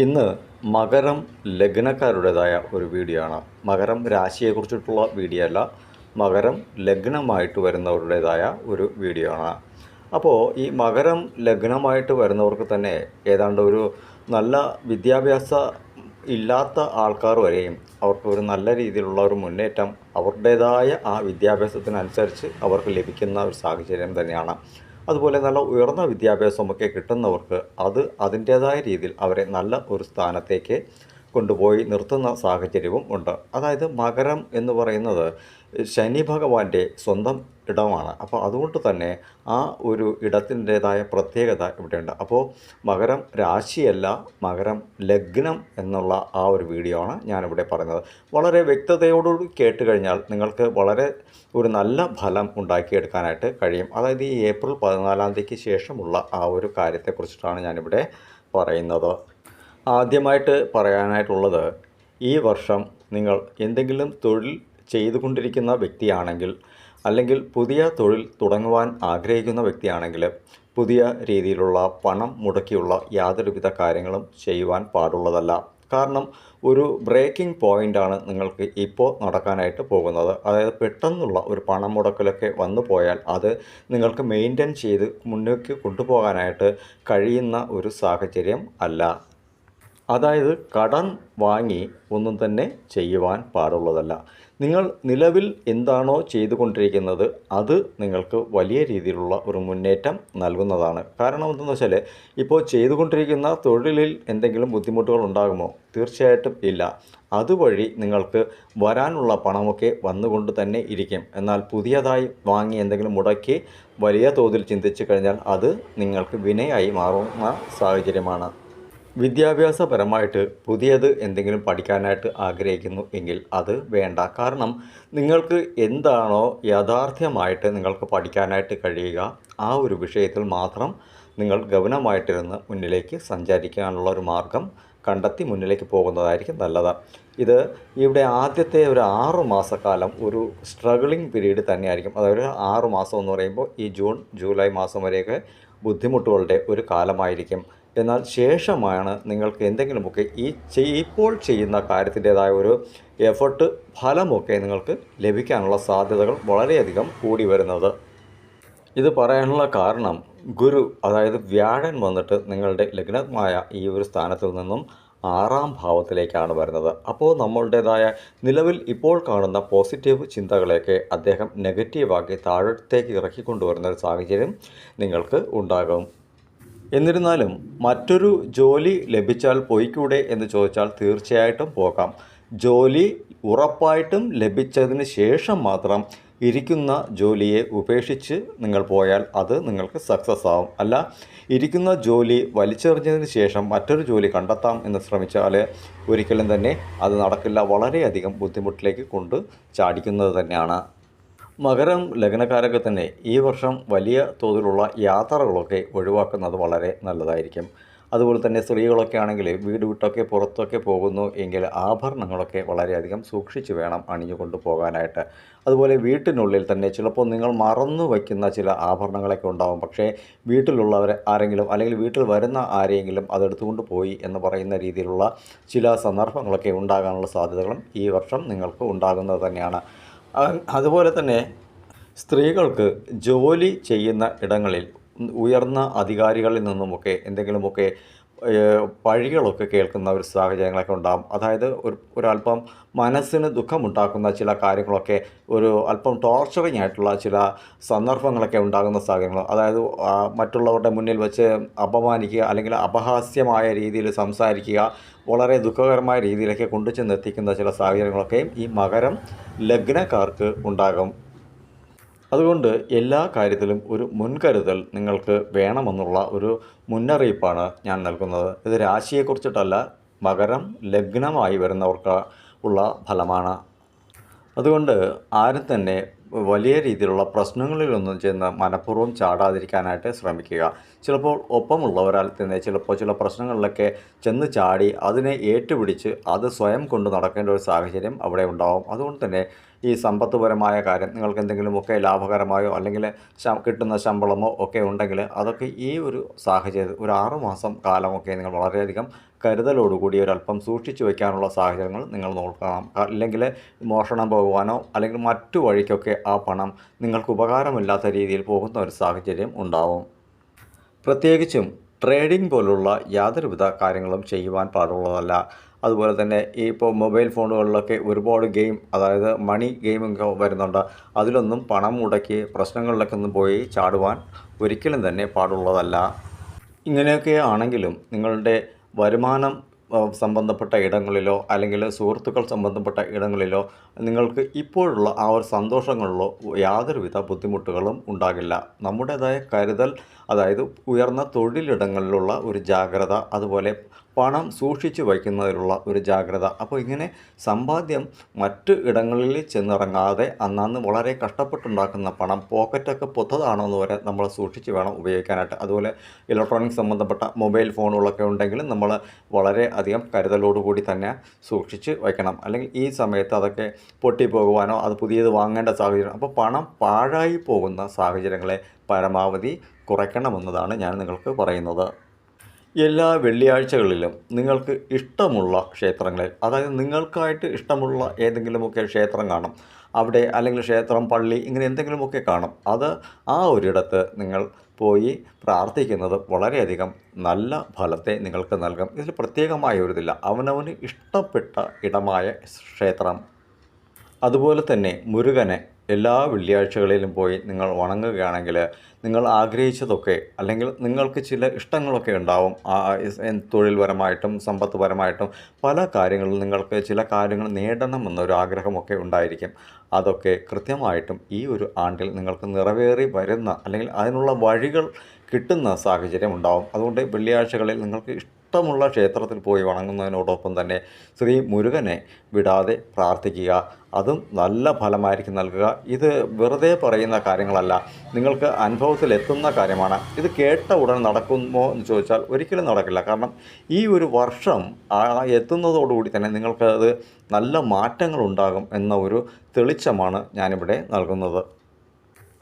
ഇന്ന് മകരം ലഗ്നക്കാരുടേതായ ഒരു വീഡിയോ ആണ്. മകരം രാശിയെക്കുറിച്ചിട്ടുള്ള വീഡിയോ അല്ല മകരം ലഗ്നമായിട്ട് വരുന്നവരുടേതായ ഒരു വീഡിയോ ആണ്. അപ്പോൾ ഈ മകരം ലഗ്നമായിട്ട് വരുന്നവർക്ക് തന്നെ ഏതാണ്ട് ഒരു നല്ല വിദ്യാഭ്യാസ ഇല്ലാത്ത ആൾക്കാർ വരെയും അവർക്ക് ഒരു നല്ല രീതിയിലുള്ള ഒരു മുന്നേറ്റം അവരുടേതായ ആ വിദ്യാഭ്യാസത്തിനനുസരിച്ച് അവർക്ക് ലഭിക്കുന്ന ഒരു സാഹചര്യം തന്നെയാണ്. അതുപോലെ നല്ല ഉയർന്ന വിദ്യാഭ്യാസമൊക്കെ കിട്ടുന്നവർക്ക് അത് അതിന്റേതായ രീതിയിൽ അവരെ നല്ല ഒരു സ്ഥാനത്തേക്ക് കൊണ്ടുപോയി നിർത്തുന്ന സാഹചര്യവും ഉണ്ട്. അതായത് മകരം എന്ന് പറയുന്നത് ശനി ഭഗവാന്റെ സ്വന്തം ഇടമാണ്. അപ്പോൾ അതുകൊണ്ട് തന്നെ ആ ഒരു ഇടത്തിന്റേതായ പ്രത്യേകത ഇവിടെയുണ്ട്. അപ്പോൾ മകരം രാശിയല്ല മകരം ലഗ്നം എന്നുള്ള ആ ഒരു വീഡിയോ ആണ് ഞാനിവിടെ പറയുന്നത്. വളരെ വ്യക്തതയോടുകൂടി കേട്ട് കഴിഞ്ഞാൽ നിങ്ങൾക്ക് വളരെ ഒരു നല്ല ഫലം ഉണ്ടാക്കിയെടുക്കാനായിട്ട് കഴിയും. അതായത് ഈ ഏപ്രിൽ പതിനാലാം തീയതിക്ക് ശേഷമുള്ള ആ ഒരു കാര്യത്തെക്കുറിച്ചിട്ടാണ് ഞാനിവിടെ പറയുന്നത്. ആദ്യമായിട്ട് പറയാനായിട്ടുള്ളത് ഈ വർഷം നിങ്ങൾ എന്തെങ്കിലും തൊഴിൽ ചെയ്തുകൊണ്ടിരിക്കുന്ന വ്യക്തിയാണെങ്കിൽ അല്ലെങ്കിൽ പുതിയ തൊഴിൽ തുടങ്ങുവാൻ ആഗ്രഹിക്കുന്ന വ്യക്തിയാണെങ്കിൽ പുതിയ രീതിയിലുള്ള പണം മുടക്കിയുള്ള യാതൊരുവിധ കാര്യങ്ങളും ചെയ്യുവാൻ പാടുള്ളതല്ല. കാരണം ഒരു ബ്രേക്കിംഗ് പോയിന്റാണ് നിങ്ങൾക്ക് ഇപ്പോൾ നടക്കാനായിട്ട് പോകുന്നത്. അതായത് പെട്ടെന്നുള്ള ഒരു പണം മുടക്കലൊക്കെ വന്നു പോയാൽ അത് നിങ്ങൾക്ക് മെയിന്റെയിൻ ചെയ്ത് മുന്നോട്ട് കൊണ്ടുപോകാനായിട്ട് കഴിയുന്ന ഒരു സാഹചര്യം അല്ല. അതായത് കടം വാങ്ങി ഒന്നും തന്നെ ചെയ്യുവാൻ പാടുള്ളതല്ല. നിങ്ങൾ നിലവിൽ എന്താണോ ചെയ്തുകൊണ്ടിരിക്കുന്നത് അത് നിങ്ങൾക്ക് വലിയ രീതിയിലുള്ള ഒരു മുന്നേറ്റം നൽകുന്നതാണ്. കാരണം എന്തെന്ന് വെച്ചാൽ ഇപ്പോൾ ചെയ്തുകൊണ്ടിരിക്കുന്ന തൊഴിലിൽ എന്തെങ്കിലും ബുദ്ധിമുട്ടുകൾ ഉണ്ടാകുമോ? തീർച്ചയായിട്ടും ഇല്ല. അതുവഴി നിങ്ങൾക്ക് വരാനുള്ള പണമൊക്കെ വന്നുകൊണ്ട് തന്നെ ഇരിക്കും. എന്നാൽ പുതിയതായി വാങ്ങി എന്തെങ്കിലും മുടക്കി വലിയ തോതിൽ ചിന്തിച്ചു കഴിഞ്ഞാൽ അത് നിങ്ങൾക്ക് വിനയായി മാറുന്ന സാഹചര്യമാണ്. വിദ്യാഭ്യാസപരമായിട്ട് പുതിയത് എന്തെങ്കിലും പഠിക്കാനായിട്ട് ആഗ്രഹിക്കുന്നു എങ്കിൽ അത് വേണ്ട. കാരണം നിങ്ങൾക്ക് എന്താണോ യാഥാർത്ഥ്യമായിട്ട് നിങ്ങൾക്ക് പഠിക്കാനായിട്ട് കഴിയുക ആ ഒരു വിഷയത്തിൽ മാത്രം നിങ്ങൾ ഗൗനമായിട്ടിരുന്ന് മുന്നിലേക്ക് സഞ്ചരിക്കാനുള്ള ഒരു മാർഗം കണ്ടെത്തി മുന്നിലേക്ക് പോകുന്നതായിരിക്കും നല്ലത്. ഇത് ഇവിടെ ആദ്യത്തെ ഒരു ആറു മാസക്കാലം ഒരു സ്ട്രഗിളിങ് പീരീഡ് തന്നെയായിരിക്കും. അതായത് ആറു മാസം എന്ന് പറയുമ്പോൾ ഈ ജൂൺ ജൂലൈ മാസം വരെയൊക്കെ ബുദ്ധിമുട്ടുകളുടെ ഒരു കാലമായിരിക്കും. എന്നാൽ ശേഷമാണ് നിങ്ങൾക്ക് എന്തെങ്കിലുമൊക്കെ ഈ ഇപ്പോൾ ചെയ്യുന്ന കാര്യത്തിന്റെതായ ഒരു എഫർട്ട് ഫലമൊക്കെ നിങ്ങൾക്ക് ലഭിക്കാനുള്ള സാധ്യതകൾ വളരെയധികം കൂടി വരുന്നത്. ഇത് പറയാനുള്ള കാരണം ഗുരു അതായത് വ്യാഴൻ വന്നിട്ട് നിങ്ങളുടെ ലഗ്നമായ ഈ ഒരു സ്ഥാനത്തിൽ നിന്നും ആറാം ഭാവത്തിലേക്കാണ് വരുന്നത്. അപ്പോൾ നമ്മളുടേതായ നിലവിൽ ഇപ്പോൾ കാണുന്ന പോസിറ്റീവ് ചിന്തകളെയൊക്കെ അദ്ദേഹം നെഗറ്റീവാക്കി താഴത്തേക്ക് ഇറക്കിക്കൊണ്ടുവരുന്ന ഒരു സാഹചര്യം നിങ്ങൾക്ക് ഉണ്ടാകും. എന്നിരുന്നാലും മറ്റൊരു ജോലി ലഭിച്ചാൽ പോയിക്കൂടെ എന്ന് ചോദിച്ചാൽ തീർച്ചയായിട്ടും പോകാം. ജോലി ഉറപ്പായിട്ടും ലഭിച്ചതിന് ശേഷം മാത്രം ഇരിക്കുന്ന ജോലിയെ ഉപേക്ഷിച്ച് നിങ്ങൾ പോയാൽ അത് നിങ്ങൾക്ക് സക്സസ് ആവും. അല്ല ഇരിക്കുന്ന ജോലി വലിച്ചെറിഞ്ഞതിന് ശേഷം മറ്റൊരു ജോലി കണ്ടെത്താം എന്ന് ശ്രമിച്ചാൽ ഒരിക്കലും തന്നെ അത് നടക്കില്ല. വളരെയധികം ബുദ്ധിമുട്ടിലേക്ക് കൊണ്ട് ചാടിക്കുന്നത് തന്നെയാണ്. മകരം ലഗ്നക്കാരൊക്കെ തന്നെ ഈ വർഷം വലിയ തോതിലുള്ള യാത്രകളൊക്കെ ഒഴിവാക്കുന്നത് വളരെ നല്ലതായിരിക്കും. അതുപോലെ തന്നെ സ്ത്രീകളൊക്കെ ആണെങ്കിൽ വീട് വിട്ടൊക്കെ പുറത്തൊക്കെ പോകുന്നു എങ്കിൽ ആഭരണങ്ങളൊക്കെ വളരെയധികം സൂക്ഷിച്ച് വേണം അണിഞ്ഞുകൊണ്ട് പോകാനായിട്ട്. അതുപോലെ വീട്ടിനുള്ളിൽ തന്നെ ചിലപ്പോൾ നിങ്ങൾ മറന്നു വയ്ക്കുന്ന ചില ആഭരണങ്ങളൊക്കെ ഉണ്ടാകും പക്ഷേ വീട്ടിലുള്ളവരെ ആരെങ്കിലും അല്ലെങ്കിൽ വീട്ടിൽ വരുന്ന ആരെങ്കിലും അതെടുത്തുകൊണ്ട് പോയി എന്ന് പറയുന്ന രീതിയിലുള്ള ചില സന്ദർഭങ്ങളൊക്കെ ഉണ്ടാകാനുള്ള സാധ്യതകളും ഈ വർഷം നിങ്ങൾക്ക് ഉണ്ടാകുന്നത് തന്നെയാണ്. അതുപോലെ തന്നെ സ്ത്രീകൾക്ക് ജോലി ചെയ്യുന്ന ഇടങ്ങളിൽ ഉയർന്ന അധികാരികളിൽ നിന്നുമൊക്കെ എന്തെങ്കിലുമൊക്കെ പഴികളൊക്കെ കേൾക്കുന്ന ഒരു സാഹചര്യങ്ങളൊക്കെ ഉണ്ടാകും അതായത് ഒരു ഒരല്പം മനസ്സിന് ദുഃഖമുണ്ടാക്കുന്ന ചില കാര്യങ്ങളൊക്കെ ഒരു അല്പം ടോർച്ചറിങ് ആയിട്ടുള്ള ചില സന്ദർഭങ്ങളൊക്കെ ഉണ്ടാകുന്ന സാഹചര്യങ്ങൾ. അതായത് മറ്റുള്ളവരുടെ മുന്നിൽ വെച്ച് അപമാനിക്കുക അല്ലെങ്കിൽ അപഹാസ്യമായ രീതിയിൽ സംസാരിക്കുക വളരെ ദുഃഖകരമായ രീതിയിലൊക്കെ കൊണ്ടു ചെന്നെത്തിക്കുന്ന ചില സാഹചര്യങ്ങളൊക്കെയും ഈ മകരം ലഗ്നക്കാർക്ക് ഉണ്ടാകും. അതുകൊണ്ട് എല്ലാ കാര്യത്തിലും ഒരു മുൻകരുതൽ നിങ്ങൾക്ക് വേണമെന്നുള്ള ഒരു മുന്നറിയിപ്പാണ് ഞാൻ നൽകുന്നത്. ഇത് രാശിയെക്കുറിച്ചിട്ടല്ല മകരം ലഗ്നമായി വരുന്നവർക്ക് ഉള്ള ഫലമാണ്. അതുകൊണ്ട് ആരും തന്നെ വലിയ രീതിയിലുള്ള പ്രശ്നങ്ങളിലൊന്നും ചെന്ന് മനഃപൂർവം ചാടാതിരിക്കാനായിട്ട് ശ്രമിക്കുക. ചിലപ്പോൾ ഒപ്പമുള്ളവരാൽ തന്നെ ചിലപ്പോൾ ചില പ്രശ്നങ്ങളിലൊക്കെ ചെന്ന് ചാടി അതിനെ ഏറ്റുപിടിച്ച് അത് സ്വയം കൊണ്ട് നടക്കേണ്ട ഒരു സാഹചര്യം അവിടെ ഉണ്ടാവും. അതുകൊണ്ട് തന്നെ ഈ സമ്പത്തുപരമായ കാര്യം നിങ്ങൾക്ക് എന്തെങ്കിലുമൊക്കെ ലാഭകരമായോ അല്ലെങ്കിൽ കിട്ടുന്ന ശമ്പളമോ ഒക്കെ ഉണ്ടെങ്കിൽ അതൊക്കെ ഈ ഒരു സാഹചര്യം ഒരു ആറുമാസം കാലമൊക്കെ നിങ്ങൾ വളരെയധികം കരുതലോടുകൂടി ഒരല്പം സൂക്ഷിച്ചു വയ്ക്കാനുള്ള സാഹചര്യങ്ങൾ നിങ്ങൾ നോക്കണം. അല്ലെങ്കിൽ മോഷണം പോകുവാനോ അല്ലെങ്കിൽ മറ്റു വഴിക്കൊക്കെ ആ പണം നിങ്ങൾക്ക് ഉപകാരമില്ലാത്ത രീതിയിൽ പോകുന്ന ഒരു സാഹചര്യം ഉണ്ടാവും. പ്രത്യേകിച്ചും ട്രേഡിംഗ് പോലുള്ള യാതൊരുവിധ കാര്യങ്ങളും ചെയ്യുവാൻ പാടുള്ളതല്ല. അതുപോലെ തന്നെ ഈ ഇപ്പോൾ മൊബൈൽ ഫോണുകളിലൊക്കെ ഒരുപാട് ഗെയിം അതായത് മണി ഗെയിമൊക്കെ വരുന്നുണ്ട്. അതിലൊന്നും പണം മുടക്കി പ്രശ്നങ്ങളിലൊക്കെ ഒന്നും പോയി ചാടുവാൻ ഒരിക്കലും തന്നെ പാടുള്ളതല്ല. ഇങ്ങനെയൊക്കെ ആണെങ്കിലും നിങ്ങളുടെ വരുമാനം സംബന്ധപ്പെട്ട ഇടങ്ങളിലോ അല്ലെങ്കിൽ സുഹൃത്തുക്കൾ സംബന്ധപ്പെട്ട ഇടങ്ങളിലോ നിങ്ങൾക്ക് ഇപ്പോഴുള്ള ആ ഒരു സന്തോഷങ്ങളിലോ യാതൊരുവിധ ബുദ്ധിമുട്ടുകളും ഉണ്ടാകില്ല. നമ്മുടേതായ കരുതൽ അതായത് ഉയർന്ന തൊഴിലിടങ്ങളിലുള്ള ഒരു ജാഗ്രത അതുപോലെ പണം സൂക്ഷിച്ചു വയ്ക്കുന്നതിലുള്ള ഒരു ജാഗ്രത. അപ്പോൾ ഇങ്ങനെ സമ്പാദ്യം മറ്റ് ഇടങ്ങളിൽ ചെന്നിറങ്ങാതെ അന്നാന്ന് വളരെ കഷ്ടപ്പെട്ടുണ്ടാക്കുന്ന പണം പോക്കറ്റൊക്കെ പൊത്തതാണോ എന്ന് വരെ നമ്മൾ സൂക്ഷിച്ച് വേണം ഉപയോഗിക്കാനായിട്ട്. അതുപോലെ ഇലക്ട്രോണിക്സ് സംബന്ധപ്പെട്ട മൊബൈൽ ഫോണുകളൊക്കെ ഉണ്ടെങ്കിൽ നമ്മൾ വളരെ അധികം കരുതലോടുകൂടി തന്നെ സൂക്ഷിച്ച് വയ്ക്കണം. അല്ലെങ്കിൽ ഈ സമയത്ത് അതൊക്കെ പൊട്ടിപ്പോകുവാനോ അത് പുതിയത് വാങ്ങേണ്ട സാഹചര്യം. അപ്പോൾ പണം പാഴായി പോകുന്ന സാഹചര്യങ്ങളെ പരമാവധി കുറയ്ക്കണമെന്നതാണ് ഞാൻ നിങ്ങൾക്ക് പറയുന്നത്. എല്ലാ വെള്ളിയാഴ്ചകളിലും നിങ്ങൾക്ക് ഇഷ്ടമുള്ള ക്ഷേത്രങ്ങളിൽ അതായത് നിങ്ങൾക്കായിട്ട് ഇഷ്ടമുള്ള ഏതെങ്കിലുമൊക്കെ ക്ഷേത്രം കാണും. അവിടെ അല്ലെങ്കിൽ ക്ഷേത്രം പള്ളി ഇങ്ങനെ എന്തെങ്കിലുമൊക്കെ കാണും. അത് ആ ഒരിടത്ത് നിങ്ങൾ പോയി പ്രാർത്ഥിക്കുന്നത് വളരെയധികം നല്ല ഫലത്തെ നിങ്ങൾക്ക് നൽകും. ഇതിൽ പ്രത്യേകമായ ഒരു ഇതില്ല. അവനവന് ഇഷ്ടപ്പെട്ട ഇടമായ ക്ഷേത്രം. അതുപോലെ തന്നെ മുരുകനെ എല്ലാ വെള്ളിയാഴ്ചകളിലും പോയി നിങ്ങൾ വണങ്ങുകയാണെങ്കിൽ നിങ്ങൾ ആഗ്രഹിച്ചതൊക്കെ അല്ലെങ്കിൽ നിങ്ങൾക്ക് ചില ഇഷ്ടങ്ങളൊക്കെ ഉണ്ടാവും തൊഴിൽപരമായിട്ടും സമ്പത്ത്പരമായിട്ടും പല കാര്യങ്ങളും നിങ്ങൾക്ക് ചില കാര്യങ്ങൾ നേടണം എന്നൊരു ആഗ്രഹമൊക്കെ ഉണ്ടായിരിക്കും. അതൊക്കെ കൃത്യമായിട്ടും ഈ ഒരു ആണ്ടിൽ നിങ്ങൾക്ക് നിറവേറി വരുന്ന അല്ലെങ്കിൽ അതിനുള്ള വഴികൾ കിട്ടുന്ന സാഹചര്യം ഉണ്ടാവും. അതുകൊണ്ട് വെള്ളിയാഴ്ചകളിൽ നിങ്ങൾക്ക് ഇഷ്ടമുള്ള ക്ഷേത്രത്തിൽ പോയി വണങ്ങുന്നതിനോടൊപ്പം തന്നെ ശ്രീ മുരുകനെ വിടാതെ പ്രാർത്ഥിക്കുക. അതും നല്ല ഫലമായിരിക്കും നൽകുക. ഇത് വെറുതെ പറയുന്ന കാര്യങ്ങളല്ല. നിങ്ങൾക്ക് അനുഭവത്തിൽ എത്തുന്ന കാര്യമാണ്. ഇത് കേട്ട ഉടൻ നടക്കുമോ എന്ന് ചോദിച്ചാൽ ഒരിക്കലും നടക്കില്ല. കാരണം ഈ ഒരു വർഷം എത്തുന്നതോടുകൂടി തന്നെ നിങ്ങൾക്കത് നല്ല മാറ്റങ്ങൾ ഉണ്ടാകും എന്ന ഒരു തെളിച്ചമാണ് ഞാനിവിടെ നൽകുന്നത്.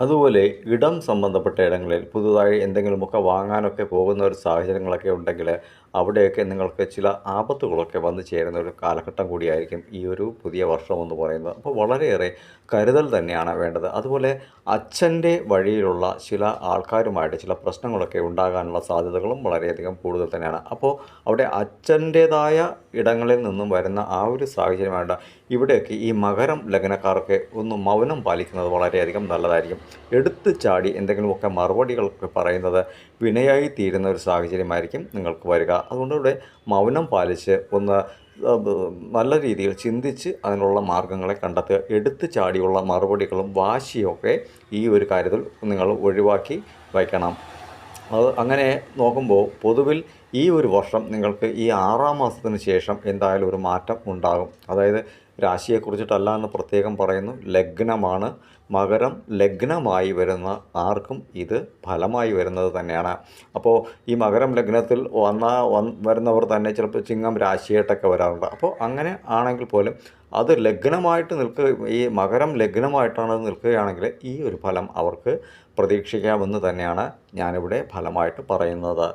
അതുപോലെ ഇടം സംബന്ധപ്പെട്ട ഇടങ്ങളിൽ പുതുതായി എന്തെങ്കിലുമൊക്കെ വാങ്ങാനൊക്കെ പോകുന്ന ഒരു സാഹചര്യങ്ങളൊക്കെ ഉണ്ടെങ്കിൽ അവിടെയൊക്കെ നിങ്ങൾക്ക് ചില ആപത്തുകളൊക്കെ വന്നു ചേരുന്ന ഒരു കാലഘട്ടം കൂടിയായിരിക്കും ഈ ഒരു പുതിയ വർഷം എന്ന് പറയുന്നത്. അപ്പോൾ വളരെയേറെ കരുതൽ തന്നെയാണ് വേണ്ടത്. അതുപോലെ അച്ഛന്റെ വഴിയിലുള്ള ചില ആൾക്കാരുമായിട്ട് ചില പ്രശ്നങ്ങളൊക്കെ ഉണ്ടാകാനുള്ള സാധ്യതകളും വളരെയധികം കൂടുതൽ തന്നെയാണ്. അപ്പോൾ അവിടെ അച്ഛന്റേതായ ഇടങ്ങളിൽ നിന്നും വരുന്ന ആ ഒരു സാഹചര്യമായിട്ട് ഇവിടെയൊക്കെ ഈ മകരം ലഗ്നക്കാർക്ക് ഒന്ന് മൗനം പാലിക്കുന്നത് വളരെയധികം നല്ലതായിരിക്കും. എടുത്തു ചാടി എന്തെങ്കിലുമൊക്കെ മറുപടികളൊക്കെ പറയുന്നത് വിനയായി തീരുന്ന ഒരു സാഹചര്യമായിരിക്കും നിങ്ങൾക്ക് വരിക. അതുകൊണ്ട് ഇവിടെ മൗനം പാലിച്ച് ഒന്ന് നല്ല രീതിയിൽ ചിന്തിച്ച് അതിനുള്ള മാർഗങ്ങളെ കണ്ടെത്തുക. എടുത്തു ചാടിയുള്ള മറുപടികളും വാശിയൊക്കെ ഈ ഒരു കാര്യത്തിൽ നിങ്ങൾ ഒഴിവാക്കി വയ്ക്കണം. അത് അങ്ങനെ നോക്കുമ്പോൾ പൊതുവിൽ ഈ ഒരു വർഷം നിങ്ങൾക്ക് ഈ ആറാം മാസത്തിന് ശേഷം എന്തായാലും ഒരു മാറ്റം ഉണ്ടാകും. അതായത് രാശിയെക്കുറിച്ചിട്ടല്ല എന്ന് പ്രത്യേകം പറയുന്നു. ലഗ്നമാണ്. മകരം ലഗ്നമായി വരുന്ന ആർക്കും ഇത് ഫലമായി വരുന്നത് തന്നെയാണ്. അപ്പോൾ ഈ മകരം ലഗ്നത്തിൽ വന്ന വരുന്നവർ തന്നെ ചിലപ്പോൾ ചിങ്ങം രാശിയായിട്ടൊക്കെ വരാറുണ്ട്. അപ്പോൾ അങ്ങനെ ആണെങ്കിൽ പോലും അത് ലഗ്നമായിട്ട് നിൽക്കുക ഈ മകരം ലഗ്നമായിട്ടാണ് നിൽക്കുകയാണെങ്കിൽ ഈ ഒരു ഫലം അവർക്ക് പ്രതീക്ഷിക്കാമെന്ന് തന്നെയാണ് ഞാനിവിടെ ഫലമായിട്ട് പറയുന്നത്.